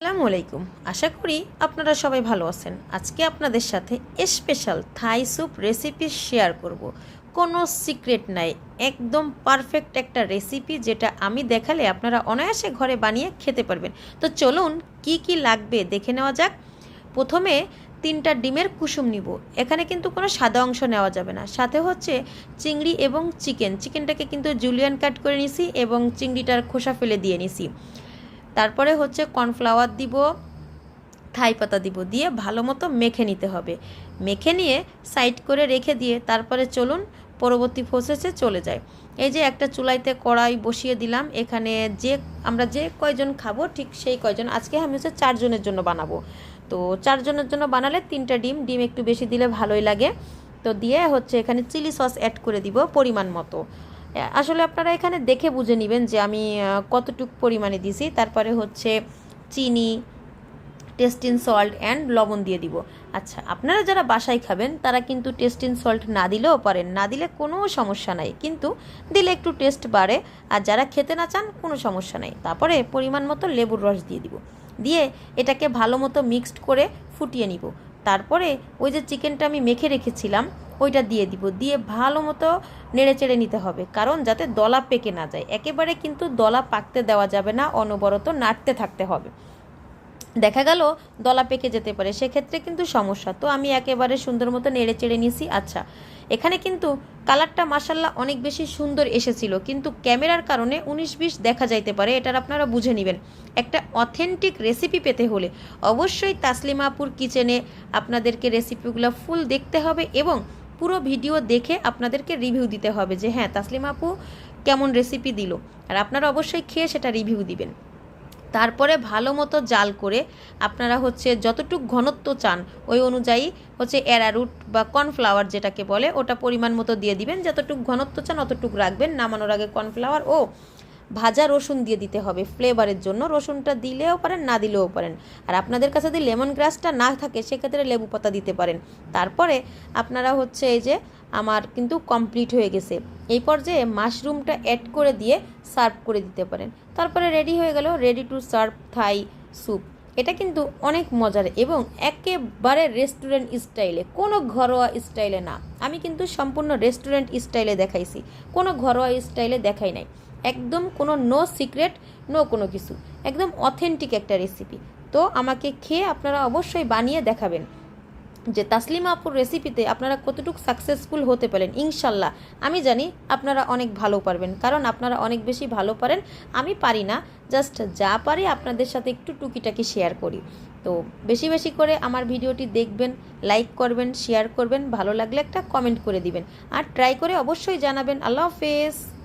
আসসালামু আলাইকুম। আশা করি আপনারা সবাই ভালো আছেন। আজকে আপনাদের সাথে special Thai soup recipe share করব। কোনো সিক্রেট নাই। একদম পারফেক্ট একটা রেসিপি যেটা আমি দেখালে আপনারা অনায়াসে ঘরে বানিয়ে খেতে পারবেন। তো চলুন কি কি লাগবে দেখে নেওয়া যাক। প্রথমে তিনটা ডিমের কুসুম নিব। এখানে কিন্তু কোনো সাদা অংশ নেওয়া যাবে না। সাথে হচ্ছে চিংড়ি এবং চিকেন চিকেনটাকে কিন্তু জুলিয়ান কাট করে নিছি এবং চিংড়িটার খোসা ফেলে দিয়ে নিছি। তারপরে হচ্ছে কর্নফ্লাওয়ার দিব, থাই পাতা দিব, দিয়ে ভালো মতো মেখে নিতে হবে। মেখে নিয়ে সাইড করে রেখে দিয়ে তারপরে চলুন পরবর্তী প্রসেসে চলে যায় এই যে একটা চুলাইতে কড়াই বসিয়ে দিলাম, এখানে যে আমরা যে কয়জন খাব ঠিক সেই কয়জন। আজকে আমি হচ্ছে চারজনের জন্য বানাবো। তো চারজনের জন্য বানালে তিনটা ডিম ডিম একটু বেশি দিলে ভালোই লাগে। তো দিয়ে হচ্ছে এখানে চিলি সস অ্যাড করে দিব পরিমাণ মতো। আসলে আপনারা এখানে দেখে বুঝে নেবেন যে আমি কতটুক পরিমাণে দিছি। তারপরে হচ্ছে চিনি টেস্টিন সল্ট অ্যান্ড লবণ দিয়ে দিব। আচ্ছা আপনারা যারা বাসায় খাবেন, তারা কিন্তু টেস্টিন সল্ট না দিলেও পারেন। না দিলে কোনো সমস্যা নাই। কিন্তু দিলে একটু টেস্ট বাড়ে। আর যারা খেতে না চান, কোনো সমস্যা নাই। তারপরে পরিমাণ মতো লেবুর রস দিয়ে দিব। দিয়ে এটাকে ভালো মতো মিক্সড করে ফুটিয়ে নিব। তারপরে ওই যে চিকেনটা আমি মেখে রেখেছিলাম ওইটা দিয়ে দিব। দিয়ে ভালো মতো নেড়ে চেড়ে নিতে হবে। কারণ যাতে দলা পেকে না যায়। একেবারে কিন্তু দলা পাকতে দেওয়া যাবে না, অনবরত নাড়তে থাকতে হবে। দেখা গেল দলা পেকে যেতে পারে। সেক্ষেত্রে কিন্তু সমস্যা। তো আমি একেবারে সুন্দর মতো নেড়ে চেড়ে নিছি আচ্ছা এখানে কিন্তু কালারটা মাসাল্লাহ অনেক বেশি সুন্দর এসেছিল। কিন্তু ক্যামেরার কারণে উনিশ বিশ দেখা যাইতে পারে। এটার আপনারা বুঝে নেবেন। একটা অথেন্টিক রেসিপি পেতে হলে অবশ্যই তাসলিমাপুর কিচেনে আপনাদেরকে রেসিপিগুলো ফুল দেখতে হবে এবং পুরো ভিডিও দেখে আপনাদেরকে রিভিউ দিতে হবে যে হ্যাঁ তাসলিমা আপু কেমন রেসিপি দিল। আর আপনারা অবশ্যই খেয়ে সেটা রিভিউ দিবেন। তারপরে ভালো মতো জাল করে আপনারা হচ্ছে যতটুক ঘনত্ব চান, ওই অনুযায়ী হচ্ছে অ্যারারুট বা কর্নফ্লাওয়ার যেটাকে বলে, ওটা পরিমাণ মতো দিয়ে দিবেন। যতটুক ঘনত্ব চান, অতটুক রাখবেন। নামানোর আগে কর্নফ্লাওয়ার ও ভাজা রসুন দিয়ে দিতে হবে ফ্লেভারের জন্য। রসুনটা দিলেও পারেন, না দিলেও পারেন। আর আপনাদের কাছে যদি লেমন গ্রাসটা না থাকে, সেক্ষেত্রে লেবু পাতা দিতে পারেন। তারপরে আপনারা হচ্ছে এই যে আমার কিন্তু কমপ্লিট হয়ে গেছে। এই পর্যায়ে মাশরুমটা অ্যাড করে দিয়ে সার্ভ করে দিতে পারেন। তারপরে রেডি হয়ে গেল ready to serve Thai soup এটা কিন্তু অনেক মজার এবং একেবারে রেস্টুরেন্ট স্টাইলে কোনো ঘরোয়া স্টাইলে না। আমি কিন্তু সম্পূর্ণ রেস্টুরেন্ট স্টাইলে দেখাইছি। কোনো ঘরোয়া স্টাইলে দেখাই নাই। একদম কোনো নো সিক্রেট নো কোনো কিছু। একদম অথেন্টিক একটা রেসিপি তো আমাকে খেয়ে আপনারা অবশ্যই বানিয়ে দেখাবেন যে তাসলিমা আপুর রেসিপিতে আপনারা কতটুকু সাকসেসফুল হতে পারেন, ইনশাল্লাহ। আমি জানি আপনারা অনেক ভালো পারবেন, কারণ আপনারা অনেক বেশি ভালো পারেন। আমি পারি না জাস্ট যা পারি আপনাদের সাথে একটু টুকিটাকি শেয়ার করি। তো বেশি বেশি করে আমার ভিডিওটি দেখবেন লাইক করবেন শেয়ার করবেন, ভালো লাগলে একটা কমেন্ট করে দিবেন। আর ট্রাই করে অবশ্যই জানাবেন। আল্লাহ হাফেজ।